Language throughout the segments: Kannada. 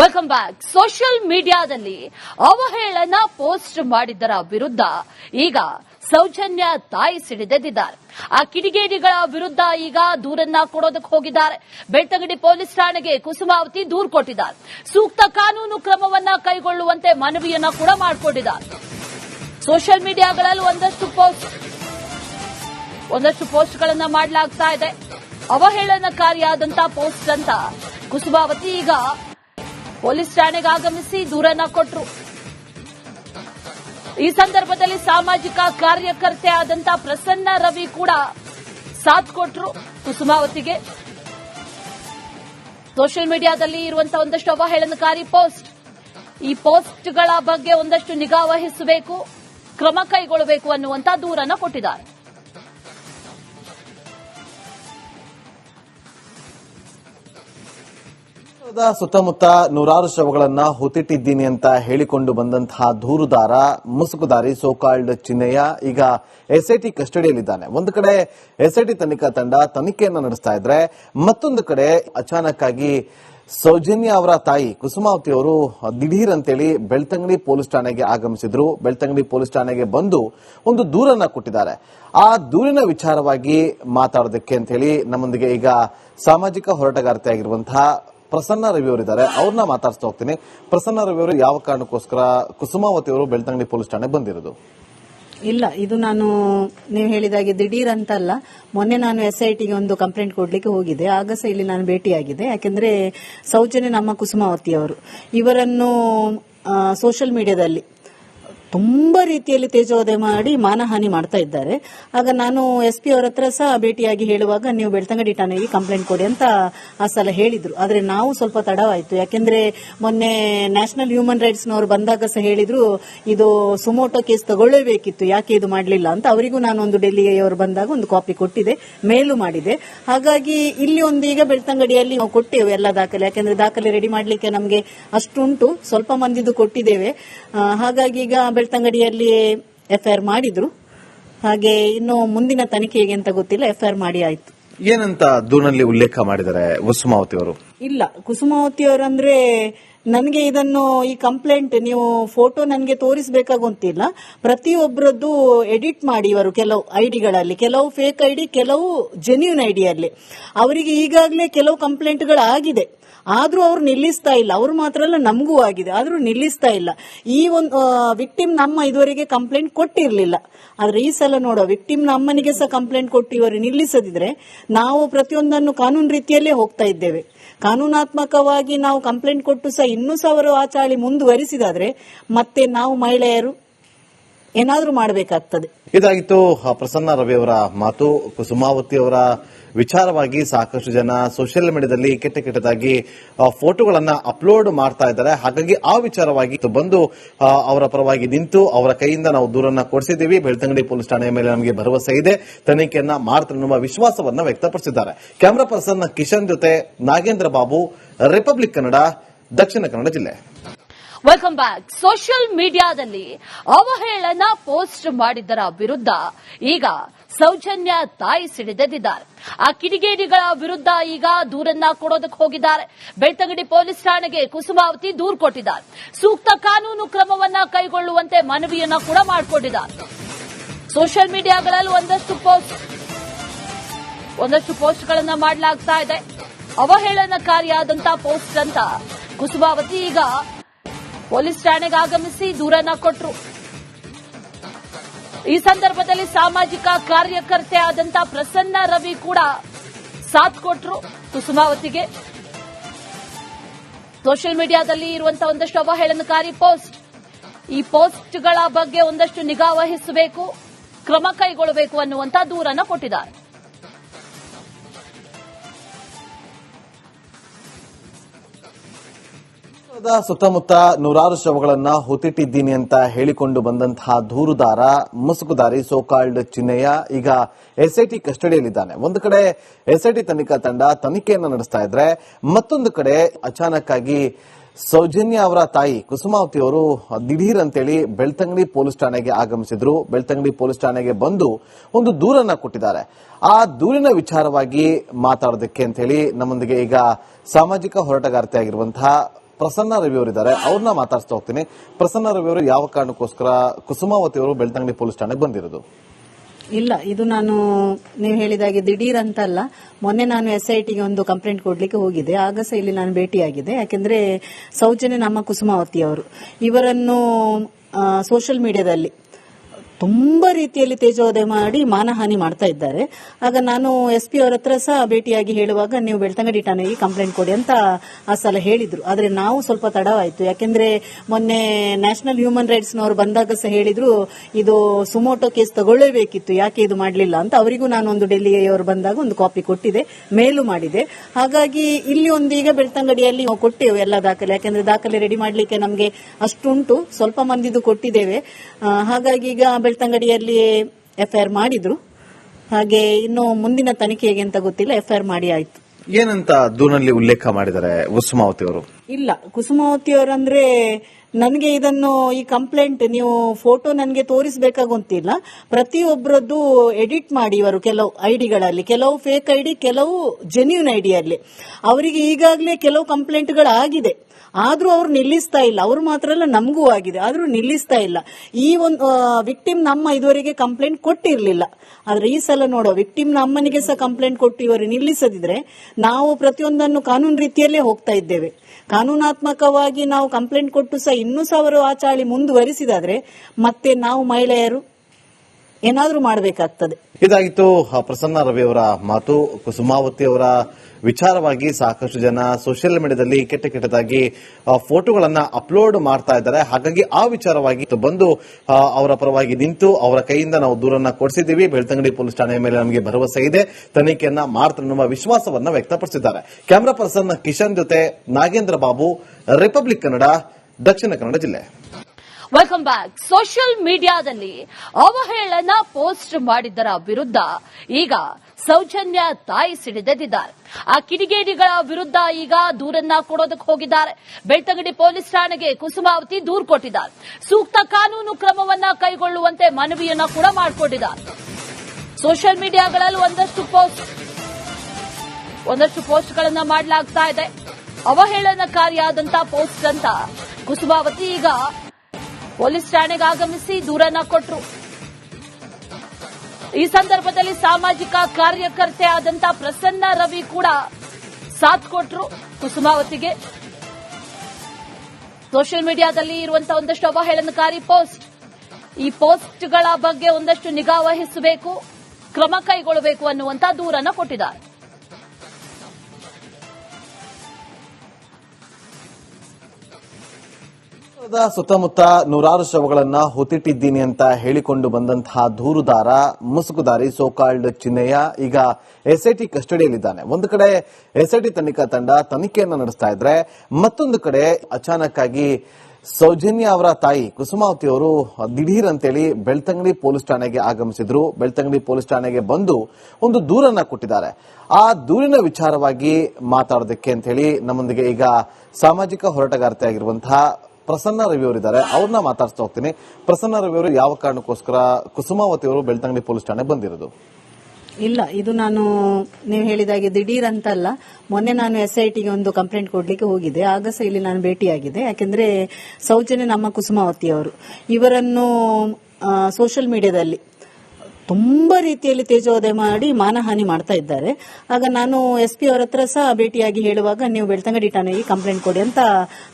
ವೆಲ್ಕಮ್ ಬ್ಯಾಕ್ ಸೋಷಿಯಲ್ ಮೀಡಿಯಾದಲ್ಲಿ ಅವಹೇಳನ ಪೋಸ್ಟ್ ಮಾಡಿದ್ದರ ವಿರುದ್ಧ ಈಗ ಸೌಜನ್ಯ ತಾಯಿ ಸಿಡಿದೆದ್ದಿದ್ದಾರೆ. ಆ ಕಿಡಿಗೇಡಿಗಳ ವಿರುದ್ಧ ಈಗ ದೂರನ್ನ ಕೊಡೋದಕ್ಕೆ ಹೋಗಿದ್ದಾರೆ. ಬೆಳ್ತಂಗಡಿ ಪೊಲೀಸ್ ಠಾಣೆಗೆ ಕುಸುಮಾವತಿ ದೂರು ಕೊಟ್ಟಿದ್ದಾರೆ. ಸೂಕ್ತ ಕಾನೂನು ಕ್ರಮವನ್ನ ಕೈಗೊಳ್ಳುವಂತೆ ಮನವಿಯನ್ನ ಕೂಡ ಮಾಡಿಕೊಂಡಿದ್ದಾರೆ. ಸೋಷಿಯಲ್ ಮೀಡಿಯಾಗಳಲ್ಲಿ ಒಂದಷ್ಟು ಪೋಸ್ಟ್ ಒಂದಷ್ಟು ಪೋಸ್ಟ್ಗಳನ್ನ ಮಾಡಲಾಗ್ತಾ ಇದೆ. ಅವಹೇಳನಕಾರಿಯಾದಂತಹ ಪೋಸ್ಟ್ ಅಂತ ಕುಸುಮಾವತಿ ಈಗ ಪೊಲೀಸ್ ಠಾಣೆಗೆ ಆಗಮಿಸಿ ದೂರನ್ನ ಕೊಟ್ಟರು ಈ ಸಂದರ್ಭದಲ್ಲಿ ಸಾಮಾಜಿಕ ಕಾರ್ಯಕರ್ತೆ ಆದಂತ ಪ್ರಸನ್ನ ರವಿ ಕೂಡ ಸಾಥ್ ಕೊಟ್ರು ಕುಸುಮಾವತಿಗೆ. ಸೋಷಿಯಲ್ ಮೀಡಿಯಾದಲ್ಲಿ ಇರುವಂತಹ ಒಂದಷ್ಟು ಅವಹೇಳನಕಾರಿ ಪೋಸ್ಟ್. ಈ ಪೋಸ್ಟ್ಗಳ ಬಗ್ಗೆ ಒಂದಷ್ಟು ನಿಗಾ ವಹಿಸಬೇಕು, ಕ್ರಮ ಕೈಗೊಳ್ಳಬೇಕು ಅನ್ನುವಂತ ದೂರನ್ನ ಕೊಟ್ಟಿದ್ದಾರೆ. ನಗರದ ಸುತ್ತಮುತ್ತ ನೂರಾರು ಶವಗಳನ್ನ ಹೊತ್ತಿಟ್ಟಿದ್ದೀನಿ ಅಂತ ಹೇಳಿಕೊಂಡು ಬಂದಂತಹ ದೂರುದಾರ, ಮುಸುಕುದಾರಿ ಸೋಕಾಲ್ಡ್ ಚಿನ್ನಯ್ಯ ಈಗ ಎಸ್ಐಟಿ ಕಸ್ಟಡಿಯಲ್ಲಿದ್ದಾನೆ. ಒಂದು ಕಡೆ ಎಸ್ಐಟಿ ತನಿಖಾ ತಂಡ ತನಿಖೆಯನ್ನು ನಡೆಸ್ತಾ ಇದ್ರೆ, ಮತ್ತೊಂದು ಕಡೆ ಅಚಾನಕ್ ಆಗಿ ಸೌಜನ್ಯ ಅವರ ತಾಯಿ ಕುಸುಮಾವತಿ ಅವರು ದಿಢೀರ್ ಅಂತೇಳಿ ಬೆಳ್ತಂಗಡಿ ಪೊಲೀಸ್ ಠಾಣೆಗೆ ಆಗಮಿಸಿದ್ರು. ಬೆಳ್ತಂಗಡಿ ಪೊಲೀಸ್ ಠಾಣೆಗೆ ಬಂದು ಒಂದು ದೂರನ್ನ ಕೊಟ್ಟಿದ್ದಾರೆ. ಆ ದೂರಿನ ವಿಚಾರವಾಗಿ ಮಾತಾಡೋದಕ್ಕೆ ಅಂತ ಹೇಳಿ ನಮ್ಮೊಂದಿಗೆ ಈಗ ಸಾಮಾಜಿಕ ಹೋರಾಟಗಾರತೆ ಪ್ರಸನ್ನ ರವಿ ಅವರಿದ್ದಾರೆ ಅವ್ರನ್ನ ಮಾತಾಡ್ಸ್ತಾ ಹೋಗ್ತೀನಿ. ಪ್ರಸನ್ನ ರವಿ ಅವರು ಯಾವ ಕಾರಣಕ್ಕೋಸ್ಕರ ಕುಸುಮಾವತಿ ಅವರು ಬೆಳ್ತಂಗಡಿ ಪೊಲೀಸ್ ಠಾಣೆ ಬಂದಿರೋದು? ಇಲ್ಲ, ಇದು ನಾನು, ನೀವು ಹೇಳಿದಾಗೆ ದಿಢೀರ್ ಅಂತಲ್ಲ ಮೊನ್ನೆ ನಾನು ಎಸ್ ಐ ಒಂದು ಕಂಪ್ಲೇಂಟ್ ಕೊಡ್ಲಿಕ್ಕೆ ಹೋಗಿದ್ದೆ. ಆಗ ಸಹ ಇಲ್ಲಿ ನಾನು ಭೇಟಿಯಾಗಿದೆ ಯಾಕೆಂದ್ರೆ ಸೌಜನ್ಯ ನಮ್ಮ ಕುಸುಮಾವತಿ ಅವರು. ಇವರನ್ನು ಸೋಷಿಯಲ್ ಮೀಡಿಯಾದಲ್ಲಿ ತುಂಬಾ ರೀತಿಯಲ್ಲಿ ತೇಜೋದಯ ಮಾಡಿ ಮಾನಹಾನಿ ಮಾಡ್ತಾ ಇದ್ದಾರೆ. ಆಗ ನಾನು ಎಸ್ ಪಿ ಅವರ ಹತ್ರ ಸಹ ಭೇಟಿಯಾಗಿ ಹೇಳುವಾಗ ನೀವು ಬೆಳ್ತಂಗಡಿ ಠಾಣೆಗೆ ಕಂಪ್ಲೇಂಟ್ ಕೊಡಿ ಅಂತ ಆ ಸಲ ಹೇಳಿದ್ರು. ಆದ್ರೆ ನಾವು ಸ್ವಲ್ಪ ತಡವಾಯಿತು. ಯಾಕೆಂದ್ರೆ ಮೊನ್ನೆ ನ್ಯಾಷನಲ್ ಹ್ಯೂಮನ್ ರೈಟ್ಸ್ ನವರು ಬಂದಾಗ ಸಹ ಹೇಳಿದ್ರು, ಇದು ಸುಮೋಟೋ ಕೇಸ್ ತಗೊಳ್ಳೇಬೇಕಿತ್ತು, ಯಾಕೆ ಇದು ಮಾಡಲಿಲ್ಲ ಅಂತ. ಅವರಿಗೂ ನಾನು ಒಂದು ಡೆಲ್ಲಿಗೆ ಅವರು ಬಂದಾಗ ಒಂದು ಕಾಪಿ ಕೊಟ್ಟಿದೆ, ಮೇಲು ಮಾಡಿದೆ. ಹಾಗಾಗಿ ಇಲ್ಲಿ ಒಂದು ಈಗ ಬೆಳ್ತಂಗಡಿಯಲ್ಲಿ ನಾವು ಕೊಟ್ಟೇವೆ ಎಲ್ಲ ದಾಖಲೆ. ಯಾಕೆಂದ್ರೆ ದಾಖಲೆ ರೆಡಿ ಮಾಡ್ಲಿಕ್ಕೆ ನಮಗೆ ಅಷ್ಟುಂಟು. ಸ್ವಲ್ಪ ಮಂದಿದು ಕೊಟ್ಟಿದ್ದೇವೆ. ಹಾಗಾಗಿ ಈಗ ಬೆಳ್ತಂಗಡಿಯಲ್ಲಿ ಎಫ್ಐಆರ್ ಮಾಡಿದ್ರು. ಹಾಗೆ ಇನ್ನು ಮುಂದಿನ ತನಿಖೆಗೆ ಅಂತ ಗೊತ್ತಿಲ್ಲ ಎಫ್ಐಆರ್ ಮಾಡಿ ಆಯ್ತು. ಏನಂತ ದೂರಿನಲ್ಲಿ ಉಲ್ಲೇಖ ಮಾಡಿದ್ದಾರೆ ಕುಸುಮಾವತಿ ಅವರು? ಇಲ್ಲ ಕುಸುಮಾವತಿ ಅವರಂದ್ರೆ ನನಗೆ ಇದನ್ನು ಈ ಕಂಪ್ಲೇಂಟ್ ನೀವು ಫೋಟೋ ನನಗೆ ತೋರಿಸಬೇಕಾಗುಂತಿಲ್ಲ. ಪ್ರತಿಯೊಬ್ಬರದ್ದು ಎಡಿಟ್ ಮಾಡಿ ಇವರು ಕೆಲವು ಐಡಿಗಳಲ್ಲಿ ಕೆಲವು ಫೇಕ್ ಐಡಿ ಕೆಲವು ಜೆನ್ಯೂನ್ ಐಡಿಯಲ್ಲಿ. ಅವರಿಗೆ ಈಗಾಗಲೇ ಕೆಲವು ಕಂಪ್ಲೇಂಟ್ಗಳು ಆಗಿದೆ ಆದ್ರೂ ಅವ್ರು ನಿಲ್ಲಿಸ್ತಾ ಇಲ್ಲ. ಅವ್ರು ಮಾತ್ರ ಅಲ್ಲ, ನಮಗೂ ಆಗಿದೆ. ಆದ್ರೂ ನಿಲ್ಲಿಸ್ತಾ ಇಲ್ಲ. ಈ ಒಂದು ವಿಕ್ಟಿಮ್ ನಮ್ಮ ಇದುವರೆಗೆ ಕಂಪ್ಲೇಂಟ್ ಕೊಟ್ಟಿರಲಿಲ್ಲ. ಆದ್ರೆ ಈ ಸಲ ನೋಡೋ ವಿಕ್ಟಿಮ್ ನಮ್ಮನಿಗೆ ಸಹ ಕಂಪ್ಲೇಂಟ್ ಕೊಟ್ಟು ಇವರು ನಿಲ್ಲಿಸದಿದ್ರೆ ನಾವು ಪ್ರತಿಯೊಂದನ್ನು ಕಾನೂನು ರೀತಿಯಲ್ಲೇ ಹೋಗ್ತಾ ಇದ್ದೇವೆ. ಕಾನೂನಾತ್ಮಕವಾಗಿ ನಾವು ಕಂಪ್ಲೇಂಟ್ ಕೊಟ್ಟು ಸಹ ಇನ್ನೂ ಸಹ ಅವರು ಆ ಚಾಳಿ ಮುಂದುವರಿಸಿದಾದ್ರೆ ಮತ್ತೆ ನಾವು ಮಹಿಳೆಯರು ಏನಾದ್ರೂ ಮಾಡಬೇಕಾಗ್ತದೆ. ಇದಾಗಿತ್ತು ಪ್ರಸನ್ನ ರವಿ ಅವರ ಮಾತು. ಕುಸುಮಾವತಿ ಅವರ ವಿಚಾರವಾಗಿ ಸಾಕಷ್ಟು ಜನ ಸೋಷಿಯಲ್ ಮೀಡಿಯಾದಲ್ಲಿ ಕೆಟ್ಟ ಕೆಟ್ಟದಾಗಿ ಫೋಟೋಗಳನ್ನ ಅಪ್ಲೋಡ್ ಮಾಡ್ತಾ ಇದ್ದಾರೆ. ಹಾಗಾಗಿ ಆ ವಿಚಾರವಾಗಿ ಬಂದು ಅವರ ಪರವಾಗಿ ನಿಂತು ಅವರ ಕೈಯಿಂದ ನಾವು ದೂರನ್ನ ಕೊಡಿಸಿದ್ದೀವಿ. ಬೆಳ್ತಂಗಡಿ ಪೊಲೀಸ್ ಠಾಣೆಯ ಮೇಲೆ ನಮಗೆ ಭರವಸೆ ಇದೆ. ತನಿಖೆಯನ್ನ ಮಾಡ್ತಾರೆ ಎನ್ನುವ ವಿಶ್ವಾಸವನ್ನ ವ್ಯಕ್ತಪಡಿಸಿದ್ದಾರೆ. ಕ್ಯಾಮರಾ ಪರ್ಸನ್ ಕಿಶನ್ ಜೊತೆ ನಾಗೇಂದ್ರ ಬಾಬು, ರಿಪಬ್ಲಿಕ್ ಕನ್ನಡ, ದಕ್ಷಿಣ ಕನ್ನಡ ಜಿಲ್ಲೆ. ವೆಲ್ಕಮ್ ಬ್ಯಾಕ್ ಸೋಷಿಯಲ್ ಮೀಡಿಯಾದಲ್ಲಿ ಅವಹೇಳನ ಪೋಸ್ಟ್ ಮಾಡಿದ್ದರ ವಿರುದ್ಧ ಈಗ ಸೌಜನ್ಯ ತಾಯಿ ಸಿಡಿದೆದ್ದಿದ್ದಾರೆ. ಆ ಕಿಡಿಗೇಡಿಗಳ ವಿರುದ್ಧ ಈಗ ದೂರನ್ನ ಕೊಡೋದಕ್ಕೆ ಹೋಗಿದ್ದಾರೆ. ಬೆಳ್ತಂಗಡಿ ಪೊಲೀಸ್ ಠಾಣೆಗೆ ಕುಸುಮಾವತಿ ದೂರು ಕೊಟ್ಟಿದ್ದಾರೆ. ಸೂಕ್ತ ಕಾನೂನು ಕ್ರಮವನ್ನ ಕೈಗೊಳ್ಳುವಂತೆ ಮನವಿಯನ್ನ ಕೂಡ ಮಾಡಿಕೊಂಡಿದ್ದಾರೆ. ಸೋಷಿಯಲ್ ಮೀಡಿಯಾಗಳಲ್ಲಿ ಒಂದಷ್ಟು ಪೋಸ್ಟ್ ಒಂದಷ್ಟು ಪೋಸ್ಟ್ಗಳನ್ನ ಮಾಡಲಾಗ್ತಾ ಇದೆ. ಅವಹೇಳನಕಾರಿಯಾದಂತಹ ಪೋಸ್ಟ್ ಅಂತ ಕುಸುಮಾವತಿ ಈಗ ಪೊಲೀಸ್ ಠಾಣೆಗೆ ಆಗಮಿಸಿ ದೂರನ್ನ ಕೊಟ್ಟರು ಈ ಸಂದರ್ಭದಲ್ಲಿ ಸಾಮಾಜಿಕ ಕಾರ್ಯಕರ್ತೆ ಆದಂತ ಪ್ರಸನ್ನ ರವಿ ಕೂಡ ಸಾಥ್ ಕೊಟ್ರು ಕುಸುಮಾವತಿಗೆ. ಸೋಷಿಯಲ್ ಮೀಡಿಯಾದಲ್ಲಿ ಇರುವಂತಹ ಒಂದಷ್ಟು ಅವಹೇಳನಕಾರಿ ಪೋಸ್ಟ್. ಈ ಪೋಸ್ಟ್ಗಳ ಬಗ್ಗೆ ಒಂದಷ್ಟು ನಿಗಾ ವಹಿಸಬೇಕು, ಕ್ರಮ ಕೈಗೊಳ್ಳಬೇಕು ಅನ್ನುವಂತ ದೂರನ್ನ ಕೊಟ್ಟಿದ್ದಾರೆ. ನಗರದ ಸುತ್ತಮುತ್ತ ನೂರಾರು ಶವಗಳನ್ನು ಹೊತ್ತಿಟ್ಟಿದ್ದೀನಿ ಅಂತ ಹೇಳಿಕೊಂಡು ಬಂದಂತಹ ದೂರುದಾರ, ಮುಸುಕುದಾರಿ, ಸೋಕಾಲ್ಡ್ ಚಿನ್ನಯ್ಯ ಈಗ ಎಸ್ಐಟಿ ಕಸ್ಟಡಿಯಲ್ಲಿದ್ದಾನೆ. ಒಂದು ಕಡೆ ಎಸ್ಐಟಿ ತನಿಖಾ ತಂಡ ತನಿಖೆಯನ್ನು ನಡೆಸ್ತಾ ಇದ್ರೆ, ಮತ್ತೊಂದು ಕಡೆ ಅಚಾನಕ್ ಆಗಿ ಸೌಜನ್ಯ ಅವರ ತಾಯಿ ಕುಸುಮಾವತಿ ಅವರು ದಿಢೀರ್ ಅಂತೇಳಿ ಬೆಳ್ತಂಗಡಿ ಪೊಲೀಸ್ ಠಾಣೆಗೆ ಆಗಮಿಸಿದ್ರು. ಬೆಳ್ತಂಗಡಿ ಪೊಲೀಸ್ ಠಾಣೆಗೆ ಬಂದು ಒಂದು ದೂರನ್ನ ಕೊಟ್ಟಿದ್ದಾರೆ. ಆ ದೂರಿನ ವಿಚಾರವಾಗಿ ಮಾತಾಡೋದಕ್ಕೆ ಅಂತ ಹೇಳಿ ನಮ್ಮೊಂದಿಗೆ ಈಗ ಸಾಮಾಜಿಕ ಹೋರಾಟಗಾರತೆ ಪ್ರಸನ್ನ ರವಿ ಅವರಿದ್ದಾರೆ ಅವ್ರನ್ನ ಮಾತಾಡ್ತಾ ಹೋಗ್ತೀನಿ. ಪ್ರಸನ್ನ ರವಿ ಅವರು ಯಾವ ಕಾರಣಕ್ಕೋಸ್ಕರ ಕುಸುಮಾವತಿ ಅವರು ಬೆಳ್ತಂಗಡಿ ಪೊಲೀಸ್ ಠಾಣೆಗೆ ಬಂದಿರೋದು? ಇಲ್ಲ, ಇದು ನಾನು ನೀವು ಹೇಳಿದಾಗೆ ದಿಢೀರ್ ಅಂತಲ್ಲ. ಮೊನ್ನೆ ನಾನು ಎಸ್ ಐ ಒಂದು ಕಂಪ್ಲೇಂಟ್ ಕೊಡ್ಲಿಕ್ಕೆ ಹೋಗಿದ್ದೆ. ಆಗ ಸಹ ಇಲ್ಲಿ ನಾನು ಭೇಟಿಯಾಗಿದೆ ಯಾಕೆಂದ್ರೆ ಸೌಜನ್ಯ ನಮ್ಮ ಕುಸುಮಾವತಿ ಅವರು. ಇವರನ್ನು ಸೋಷಿಯಲ್ ಮೀಡಿಯಾದಲ್ಲಿ ತುಂಬಾ ರೀತಿಯಲ್ಲಿ ತೇಜೋದಯ ಮಾಡಿ ಮಾನಹಾನಿ ಮಾಡ್ತಾ ಇದ್ದಾರೆ. ಆಗ ನಾನು ಎಸ್ ಪಿ ಅವರ ಹತ್ರ ಸಹ ಭೇಟಿಯಾಗಿ ಹೇಳುವಾಗ ನೀವು ಬೆಳ್ತಂಗಡಿ ಠಾಣೆಗೆ ಕಂಪ್ಲೇಂಟ್ ಕೊಡಿ ಅಂತ ಆ ಸಲ ಹೇಳಿದ್ರು. ಆದ್ರೆ ನಾವು ಸ್ವಲ್ಪ ತಡವಾಯಿತು. ಯಾಕೆಂದ್ರೆ ಮೊನ್ನೆ ನ್ಯಾಷನಲ್ ಹ್ಯೂಮನ್ ರೈಟ್ಸ್ ನವರು ಬಂದಾಗ ಸಹ ಹೇಳಿದ್ರು, ಇದು ಸುಮೋಟೋ ಕೇಸ್ ತಗೊಳ್ಳೇಬೇಕಿತ್ತು, ಯಾಕೆ ಇದು ಮಾಡಲಿಲ್ಲ ಅಂತ. ಅವರಿಗೂ ನಾನು ಒಂದು ಡೆಲ್ಲಿಗೆ ಅವರು ಬಂದಾಗ ಒಂದು ಕಾಪಿ ಕೊಟ್ಟಿದೆ, ಮೇಲು ಮಾಡಿದೆ. ಹಾಗಾಗಿ ಇಲ್ಲಿ ಒಂದು ಈಗ ಬೆಳ್ತಂಗಡಿಯಲ್ಲಿ ಕೊಟ್ಟೆವು ಎಲ್ಲ ದಾಖಲೆ. ಯಾಕೆಂದ್ರೆ ದಾಖಲೆ ರೆಡಿ ಮಾಡಲಿಕ್ಕೆ ನಮಗೆ ಅಷ್ಟುಂಟು. ಸ್ವಲ್ಪ ಮಂದಿದು ಕೊಟ್ಟಿದ್ದೇವೆ. ಹಾಗಾಗಿ ಈಗ ಬೆಳ್ತಂಗಡಿಯಲ್ಲಿ ಎಫ್ಐಆರ್ ಮಾಡಿದ್ರು. ಹಾಗೆ ಇನ್ನು ಮುಂದಿನ ತನಿಖೆ ಹೇಗೆ ಅಂತ ಗೊತ್ತಿಲ್ಲ ಎಫ್ಐಆರ್ ಮಾಡಿ ಆಯ್ತು. ಏನಂತ ದೂರಲ್ಲಿ ಉಲ್ಲೇಖ ಮಾಡಿದ್ದಾರೆ ಕುಸುಮಾವತಿ ಅವರು? ಇಲ್ಲ ಕುಸುಮಾವತಿ ಅವರಂದ್ರೆ ನನಗೆ ಇದನ್ನು ಈ ಕಂಪ್ಲೇಂಟ್ ನೀವು ಫೋಟೋ ನನಗೆ ತೋರಿಸಬೇಕಾಗಂತಿಲ್ಲ. ಪ್ರತಿಯೊಬ್ಬರದ್ದು ಎಡಿಟ್ ಮಾಡಿ ಇವರು ಕೆಲವು ಐಡಿಗಳಲ್ಲಿ ಕೆಲವು ಫೇಕ್ ಐಡಿ ಕೆಲವು ಜೆನ್ಯೂನ್ ಐಡಿಯಲ್ಲಿ. ಅವರಿಗೆ ಈಗಾಗಲೇ ಕೆಲವು ಕಂಪ್ಲೇಂಟ್ಗಳು ಆಗಿದೆ ಆದ್ರೂ ಅವ್ರು ನಿಲ್ಲಿಸ್ತಾ ಇಲ್ಲ. ಅವ್ರು ಮಾತ್ರ ಅಲ್ಲ, ನಮಗೂ ಆಗಿದೆ. ಆದ್ರೂ ನಿಲ್ಲಿಸ್ತಾ ಇಲ್ಲ. ಈ ಒಂದು ವಿಕ್ಟಿಮ್ ನಮ್ಮ ಇದುವರೆಗೆ ಕಂಪ್ಲೇಂಟ್ ಕೊಟ್ಟಿರ್ಲಿಲ್ಲ. ಆದ್ರೆ ಈ ಸಲ ನೋಡೋ ವಿಕ್ಟಿಮ್ ನಮ್ಮನಿಗೆ ಸಹ ಕಂಪ್ಲೇಂಟ್ ಕೊಟ್ಟು ಇವರು ನಿಲ್ಲಿಸದಿದ್ರೆ ನಾವು ಪ್ರತಿಯೊಂದನ್ನು ಕಾನೂನು ರೀತಿಯಲ್ಲೇ ಹೋಗ್ತಾ ಇದ್ದೇವೆ. ಕಾನೂನಾತ್ಮಕವಾಗಿ ನಾವು ಕಂಪ್ಲೇಂಟ್ ಕೊಟ್ಟು ಸಹ ಇನ್ನೂ ಸಹ ಅವರು ಆ ಚಾಳಿ ಮುಂದುವರಿಸಿದಾದ್ರೆ ಮತ್ತೆ ನಾವು ಮಹಿಳೆಯರು ಏನಾದ್ರೂ ಮಾಡಬೇಕಾಗ್ತದೆ. ಇದಾಗಿತ್ತು ಪ್ರಸನ್ನ ರವಿ ಅವರ ಮಾತು. ಕುಸುಮಾವತಿ ಅವರ ವಿಚಾರವಾಗಿ ಸಾಕಷ್ಟು ಜನ ಸೋಷಿಯಲ್ ಮೀಡಿಯಾದಲ್ಲಿ ಕೆಟ್ಟ ಕೆಟ್ಟದಾಗಿ ಫೋಟೋಗಳನ್ನ ಅಪ್ಲೋಡ್ ಮಾಡ್ತಾ ಇದ್ದಾರೆ. ಹಾಗಾಗಿ ಆ ವಿಚಾರವಾಗಿ ಬಂದು ಅವರ ಪರವಾಗಿ ನಿಂತು ಅವರ ಕೈಯಿಂದ ನಾವು ದೂರನ್ನ ಕೊಡಿಸಿದ್ದೀವಿ. ಬೆಳ್ತಂಗಡಿ ಪೊಲೀಸ್ ಠಾಣೆಯ ಮೇಲೆ ನಮಗೆ ಭರವಸೆ ಇದೆ. ತನಿಖೆಯನ್ನ ಮಾಡ್ತಾರೆ ನಮ್ಮ ವಿಶ್ವಾಸವನ್ನ ವ್ಯಕ್ತಪಡಿಸಿದ್ದಾರೆ. ಕ್ಯಾಮರಾ ಪರ್ಸನ್ ಕಿಶನ್ ಜೊತೆ ನಾಗೇಂದ್ರ ಬಾಬು, ರಿಪಬ್ಲಿಕ್ ಕನ್ನಡ, ದಕ್ಷಿಣ ಕನ್ನಡ ಜಿಲ್ಲೆ. ವೆಲ್ಕಮ್ ಬ್ಯಾಕ್ ಸೋಷಿಯಲ್ ಮೀಡಿಯಾದಲ್ಲಿ ಅವಹೇಳನ ಪೋಸ್ಟ್ ಮಾಡಿದ್ದರ ವಿರುದ್ಧ ಈಗ ಸೌಜನ್ಯ ತಾಯಿ ಸಿಡಿದೆದ್ದಿದ್ದಾರೆ. ಆ ಕಿಡಿಗೇಡಿಗಳ ವಿರುದ್ಧ ಈಗ ದೂರನ್ನ ಕೊಡೋದಕ್ಕೆ ಹೋಗಿದ್ದಾರೆ. ಬೆಳ್ತಂಗಡಿ ಪೊಲೀಸ್ ಠಾಣೆಗೆ ಕುಸುಮಾವತಿ ದೂರು ಕೊಟ್ಟಿದ್ದಾರೆ. ಸೂಕ್ತ ಕಾನೂನು ಕ್ರಮವನ್ನ ಕೈಗೊಳ್ಳುವಂತೆ ಮನವಿಯನ್ನ ಕೂಡ ಮಾಡಿಕೊಂಡಿದ್ದಾರೆ. ಸೋಷಿಯಲ್ ಮೀಡಿಯಾಗಳಲ್ಲಿ ಒಂದಷ್ಟು ಪೋಸ್ಟ್ ಒಂದಷ್ಟು ಪೋಸ್ಟ್ಗಳನ್ನ ಮಾಡಲಾಗ್ತಾ ಇದೆ. ಅವಹೇಳನಕಾರಿಯಾದಂತಹ ಪೋಸ್ಟ್ ಅಂತ ಕುಸುಮಾವತಿ ಈಗ ಪೊಲೀಸ್ ಠಾಣೆಗೆ ಆಗಮಿಸಿ ದೂರನ್ನ ಕೊಟ್ರು. ಈ ಸಂದರ್ಭದಲ್ಲಿ ಸಾಮಾಜಿಕ ಕಾರ್ಯಕರ್ತೆ ಆದಂತಹ ಪ್ರಸನ್ನ ರವಿ ಕೂಡ ಸಾಥ್ ಕೊಟ್ರು ಕುಸುಮಾವತಿಗೆ. ಸೋಷಿಯಲ್ ಮೀಡಿಯಾದಲ್ಲಿ ಇರುವಂತಹ ಒಂದಷ್ಟು ಅವಹೇಳನಕಾರಿ ಪೋಸ್ಟ್. ಈ ಪೋಸ್ಟ್ಗಳ ಬಗ್ಗೆ ಒಂದಷ್ಟು ನಿಗಾ ವಹಿಸಬೇಕು, ಕ್ರಮ ಕೈಗೊಳ್ಳಬೇಕು ಅನ್ನುವಂತಹ ದೂರನ್ನು ಕೊಟ್ಟಿದ್ದಾರೆ. ಸುತ್ತಮುತ್ತ ನೂರಾರು ಶವಗಳನ್ನ ಹೊತ್ತಿಟ್ಟಿದ್ದೀನಿ ಅಂತ ಹೇಳಿಕೊಂಡು ಬಂದಂತಹ ದೂರುದಾರ, ಮುಸುಕುದಾರಿ, ಸೋಕಾಲ್ಡ್ ಚಿನ್ನಯ್ಯ ಈಗ ಎಸ್ಐಟಿ ಕಸ್ಟಡಿಯಲ್ಲಿದ್ದಾನೆ. ಒಂದು ಕಡೆ ಎಸ್ಐಟಿ ತನಿಖಾ ತಂಡ ತನಿಖೆಯನ್ನು ನಡೆಸ್ತಾ ಇದ್ರೆ, ಮತ್ತೊಂದು ಕಡೆ ಅಚಾನಕ್ ಆಗಿ ಸೌಜನ್ಯ ಅವರ ತಾಯಿ ಕುಸುಮಾವತಿ ಅವರು ದಿಢೀರ್ ಅಂತೇಳಿ ಬೆಳ್ತಂಗಡಿ ಪೊಲೀಸ್ ಠಾಣೆಗೆ ಆಗಮಿಸಿದ್ರು. ಬೆಳ್ತಂಗಡಿ ಪೊಲೀಸ್ ಠಾಣೆಗೆ ಬಂದು ಒಂದು ದೂರನ್ನ ಕೊಟ್ಟಿದ್ದಾರೆ. ಆ ದೂರಿನ ವಿಚಾರವಾಗಿ ಮಾತಾಡೋದಕ್ಕೆ ಅಂತ ಹೇಳಿ ನಮ್ಮೊಂದಿಗೆ ಈಗ ಸಾಮಾಜಿಕ ಹೋರಾಟಗಾರತೆ ಪ್ರಸನ್ನ ರವಿ ಅವರಿದ್ದಾರೆ. ಅವ್ರನ್ನ ಮಾತಾಡ್ತಾ ಹೋಗ್ತೀನಿ. ಪ್ರಸನ್ನ ರವಿ ಅವರು ಯಾವ ಕಾರಣಕ್ಕೋಸ್ಕರ ಕುಸುಮಾವತಿ ಅವರು ಬೆಳ್ತಂಗಡಿ ಪೊಲೀಸ್ ಠಾಣೆ ಬಂದಿರೋದು? ಇಲ್ಲ, ಇದು ನಾನು, ನೀವು ಹೇಳಿದಾಗೆ ದಿಢೀರ್ ಅಂತಲ್ಲ ಮೊನ್ನೆ ನಾನು ಎಸ್ ಐ ಒಂದು ಕಂಪ್ಲೇಂಟ್ ಕೊಡ್ಲಿಕ್ಕೆ ಹೋಗಿದ್ದೆ. ಆಗ ಸಹ ಇಲ್ಲಿ ನಾನು ಭೇಟಿಯಾಗಿದೆ ಯಾಕೆಂದ್ರೆ ಸೌಜನ್ಯ ನಮ್ಮ ಕುಸುಮಾವತಿ ಅವರು. ಇವರನ್ನು ಸೋಷಿಯಲ್ ಮೀಡಿಯಾದಲ್ಲಿ ತುಂಬಾ ರೀತಿಯಲ್ಲಿ ತೇಜೋದಯ ಮಾಡಿ ಮಾನಹಾನಿ ಮಾಡ್ತಾ ಇದ್ದಾರೆ. ಆಗ ನಾನು ಎಸ್ ಪಿ ಅವರ ಹತ್ರ ಸಹ ಭೇಟಿಯಾಗಿ ಹೇಳುವಾಗ ನೀವು ಬೆಳ್ತಂಗಡಿ ಠಾಣೆಗೆ ಕಂಪ್ಲೇಂಟ್ ಕೊಡಿ ಅಂತ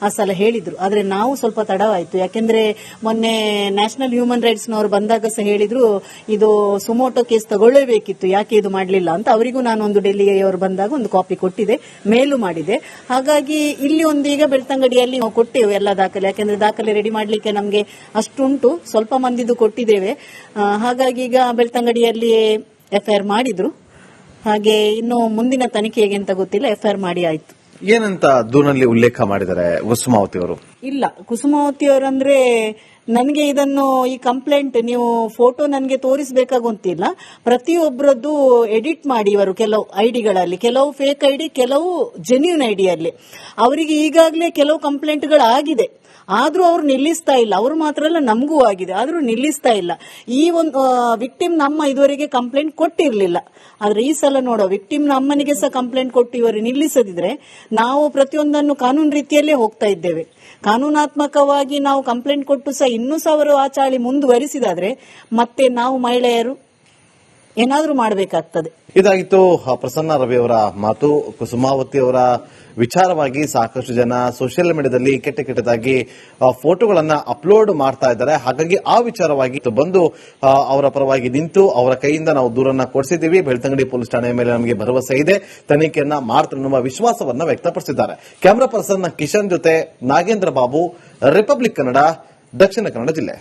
ಆ ಸಲ ಹೇಳಿದ್ರು. ಆದ್ರೆ ನಾವು ಸ್ವಲ್ಪ ತಡವಾಯಿತು. ಯಾಕೆಂದ್ರೆ ಮೊನ್ನೆ ನ್ಯಾಷನಲ್ ಹ್ಯೂಮನ್ ರೈಟ್ಸ್ ನವರು ಬಂದಾಗ ಸಹ ಹೇಳಿದ್ರು, ಇದು ಸುಮೋಟೋ ಕೇಸ್ ತಗೊಳ್ಳೇಬೇಕಿತ್ತು, ಯಾಕೆ ಇದು ಮಾಡಲಿಲ್ಲ ಅಂತ. ಅವರಿಗೂ ನಾನು ಒಂದು ಡೆಲ್ಲಿಗೆ ಅವರು ಬಂದಾಗ ಒಂದು ಕಾಪಿ ಕೊಟ್ಟಿದೆ, ಮೇಲು ಮಾಡಿದೆ. ಹಾಗಾಗಿ ಇಲ್ಲಿ ಒಂದು ಈಗ ಬೆಳ್ತಂಗಡಿಯಲ್ಲಿ ನಾವು ಕೊಟ್ಟೆವು ಎಲ್ಲ ದಾಖಲೆ. ಯಾಕೆಂದ್ರೆ ದಾಖಲೆ ರೆಡಿ ಮಾಡ್ಲಿಕ್ಕೆ ನಮಗೆ ಅಷ್ಟುಂಟು. ಸ್ವಲ್ಪ ಮಂದಿದು ಕೊಟ್ಟಿದ್ದೇವೆ. ಹಾಗಾಗಿ ಈಗ ಬೆಳ್ತಂಗಡಿಯಲ್ಲಿ ಎಫ್ಐಆರ್ ಮಾಡಿದ್ರು. ಹಾಗೆ ಇನ್ನು ಮುಂದಿನ ತನಿಖೆಗೆ ಅಂತ ಗೊತ್ತಿಲ್ಲ ಎಫ್ಐಆರ್ ಮಾಡಿ ಆಯ್ತು. ಏನಂತ ದೂರಲ್ಲಿ ಉಲ್ಲೇಖ ಮಾಡಿದ್ದಾರೆ ಕುಸುಮಾವತಿ ಅವರು? ಇಲ್ಲ ಕುಸುಮಾವತಿ ಅವರಂದ್ರೆ ನನಗೆ ಇದನ್ನು ಈ ಕಂಪ್ಲೇಂಟ್ ನೀವು ಫೋಟೋ ನನಗೆ ತೋರಿಸಬೇಕಾಗುಂತಿಲ್ಲ. ಪ್ರತಿಯೊಬ್ಬರದ್ದು ಎಡಿಟ್ ಮಾಡಿ ಇವರು ಕೆಲವು ಐಡಿಗಳಲ್ಲಿ ಕೆಲವು ಫೇಕ್ ಐಡಿ ಕೆಲವು ಜೆನ್ಯೂನ್ ಐಡಿಯಲ್ಲಿ. ಅವರಿಗೆ ಈಗಾಗಲೇ ಕೆಲವು ಕಂಪ್ಲೇಂಟ್ಗಳು ಆಗಿದೆ ಆದ್ರೂ ಅವ್ರು ನಿಲ್ಲಿಸ್ತಾ ಇಲ್ಲ. ಅವ್ರು ಮಾತ್ರ ಅಲ್ಲ, ನಮಗೂ ಆಗಿದೆ. ಆದ್ರೂ ನಿಲ್ಲಿಸ್ತಾ ಇಲ್ಲ. ಈ ಒಂದು ವಿಕ್ಟಿಮ್ ನಮ್ಮ ಇದುವರೆಗೆ ಕಂಪ್ಲೇಂಟ್ ಕೊಟ್ಟಿರ್ಲಿಲ್ಲ. ಆದ್ರೆ ಈ ಸಲ ನೋಡೋ ವಿಕ್ಟಿಮ್ ನಮ್ಮನಿಗೆ ಸಹ ಕಂಪ್ಲೇಂಟ್ ಕೊಟ್ಟು ಇವರು ನಿಲ್ಲಿಸದಿದ್ರೆ ನಾವು ಪ್ರತಿಯೊಂದನ್ನು ಕಾನೂನು ರೀತಿಯಲ್ಲೇ ಹೋಗ್ತಾ ಇದ್ದೇವೆ. ಕಾನೂನಾತ್ಮಕವಾಗಿ ನಾವು ಕಂಪ್ಲೇಂಟ್ ಕೊಟ್ಟು ಸಹ ಇನ್ನೂ ಸಹ ಅವರು ಆ ಚಾಳಿ ಮುಂದುವರಿಸಿದಾದ್ರೆ ಮತ್ತೆ ನಾವು ಮಹಿಳೆಯರು ಏನಾದ್ರೂ ಮಾಡಬೇಕಾಗ್ತದೆ. ಇದಾಗಿತ್ತು ಪ್ರಸನ್ನ ರವಿ ಅವರ ಮಾತು. ಕುಸುಮಾವತಿ ಅವರ ವಿಚಾರವಾಗಿ ಸಾಕಷ್ಟು ಜನ ಸೋಷಿಯಲ್ ಮೀಡಿಯಾದಲ್ಲಿ ಕೆಟ್ಟ ಕೆಟ್ಟದಾಗಿ ಫೋಟೋಗಳನ್ನ ಅಪ್ಲೋಡ್ ಮಾಡ್ತಾ ಇದ್ದಾರೆ. ಹಾಗಾಗಿ ಆ ವಿಚಾರವಾಗಿ ಬಂದು ಅವರ ಪರವಾಗಿ ನಿಂತು ಅವರ ಕೈಯಿಂದ ನಾವು ದೂರನ್ನ ಕೊಡಿಸಿದ್ದೀವಿ. ಬೆಳ್ತಂಗಡಿ ಪೊಲೀಸ್ ಠಾಣೆಯ ಮೇಲೆ ನಮಗೆ ಭರವಸೆ ಇದೆ. ತನಿಖೆಯನ್ನ ಮಾಡ್ತಾರೆ ವಿಶ್ವಾಸವನ್ನ ವ್ಯಕ್ತಪಡಿಸಿದ್ದಾರೆ. ಕ್ಯಾಮರಾ ಪರ್ಸನ್ ಕಿಶನ್ ಜೊತೆ ನಾಗೇಂದ್ರ ಬಾಬು, ರಿಪಬ್ಲಿಕ್ ಕನ್ನಡ, ದಕ್ಷಿಣ ಕನ್ನಡ ಜಿಲ್ಲೆ.